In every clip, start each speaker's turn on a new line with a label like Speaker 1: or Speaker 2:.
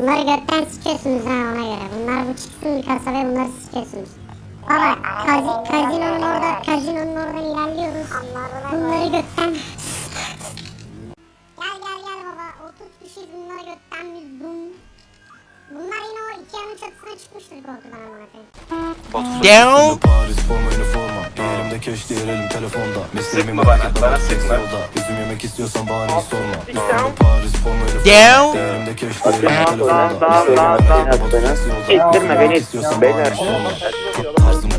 Speaker 1: Bunları gökten sıçıyorsunuz ha ona göre. Bunlar bu çıksın bir kasa ve bunları sıçıyorsunuz. Baba kazi, kazinonun orada, kazinonun oradan ilerliyoruz. Bunları gökten... Gel gel gel baba. 30 kişiyiz bunları gökten biz bum. Bunlar yine o iki yanın çatısına çıkmıştır korkudan amına koyayım.
Speaker 2: Down.
Speaker 3: Paris forma üniforma Elimde keş diğer elim telefonda Mesleğimi merak
Speaker 4: bana, bana sıkma.
Speaker 3: yolda Üzüm yemek istiyorsan bahane sorma. Paris forma üniforma
Speaker 2: Down.
Speaker 3: Elimde keş diğer elim
Speaker 5: Down,
Speaker 3: telefonda. Mesleğimi
Speaker 5: down.
Speaker 3: bak flex yolda
Speaker 5: İttirme beni,
Speaker 3: istiyorsan sorma. Tarzım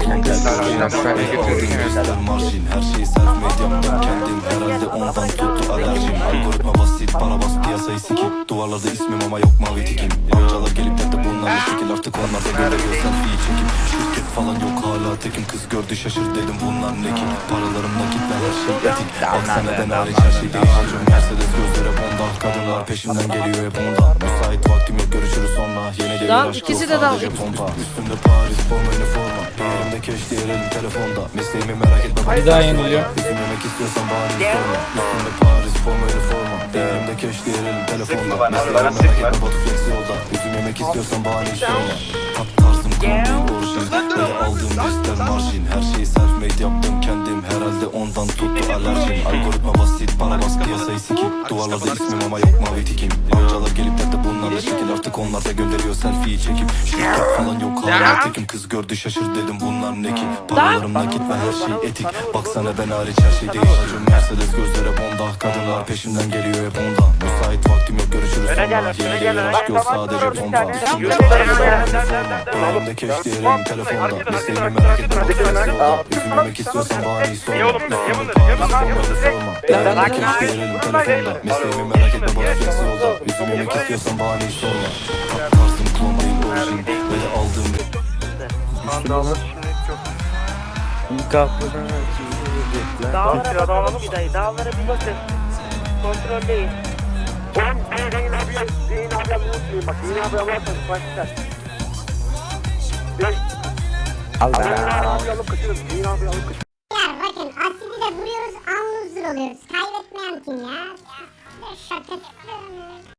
Speaker 3: marjin her şeyi self made yaptım kendim Herhalde ondan tuttu alerjim Algoritma basit para bas piyasayı sikip Duvarlarda ismim ama yok mavi tikim. Amcalar gelip dedi bunlar ne şekil. Artık onlar da görüyor selfie çekip falan yok. Hala tekim. Kız gördü şaşır dedim bunlar ne ki? Paralarım nakit ve her şey etik. Bak seneden hariç her şey değişiyor. Mercedes gözlere bonda. Kadınlar peşimden geliyor hep onda. Müsait vaktim yok görüşürüz sonra. Yeni devir
Speaker 6: Dal,
Speaker 3: aşk
Speaker 6: ikisi de dal.
Speaker 3: sadece pompa. Üstümde Paris forma üniforma. Elimde keş diğer elim telefonda. Mesleğimi merak etme
Speaker 7: Bir daha yeniliyor.
Speaker 3: Bizim yemek istiyorsan bari sorma. Üstümde Paris forma üniforma. Elimde keş diğer elim telefonda
Speaker 4: bana,
Speaker 3: Mesleğimi merak etme Batu flex yolda. Üzüm yemek istiyorsan bahane sorma. Tat orijin Böyle aldığım lister marjin. Her şeyi self made yaptım kendim Herhalde ondan tuttu alerjim. Algoritma basit para bas piyasayı sikip Duvarlarda ismim ama yok mavi tikim. Amcalar gelip dedi bunlar ne şekil artık onlar da gönderiyor selfie çekip Şirket falan yok hala tekim. Kız gördü şaşır dedim bunlar ne ki? Paralarım nakit ve her şey etik. Baksana ben hariç her şey değişiyor Mercedes gözlere bonda Kadınlar peşimden geliyor hep ondan. Müsait vaktim yok görüşürüz sonra Yeni devir aşk yok sadece bomba Üstümde Paris forma üniforma Elimde keş diğer elim telefonda Mesleğimi merak etme yemek istiyorsan bahaneyi sorma Üstümde Paris forma üniforma Elimde keş diğer elim telefonda Mesleğimi merak etme bak flex yolda Üzüm yemek istiyorsan bahaneyi sorma Tat tarzım klon değil orijin Ve de aldığım
Speaker 5: Dağlara bakalım bir dayı. Dağlara bir bakın. Kontroldeyiz. Oğlum bir Zeyn abi, Zeyn abi unutmayın. Bak Zeyn abi alarsanız başlar. Allah. Zeyn abi alıp kaçırın. Zeyn abi alıp kaçırın.
Speaker 1: Beyler bakın asidi de vuruyoruz anluzur oluyoruz. Kaybetmeyen kim ya? Şaka çıkıyorum.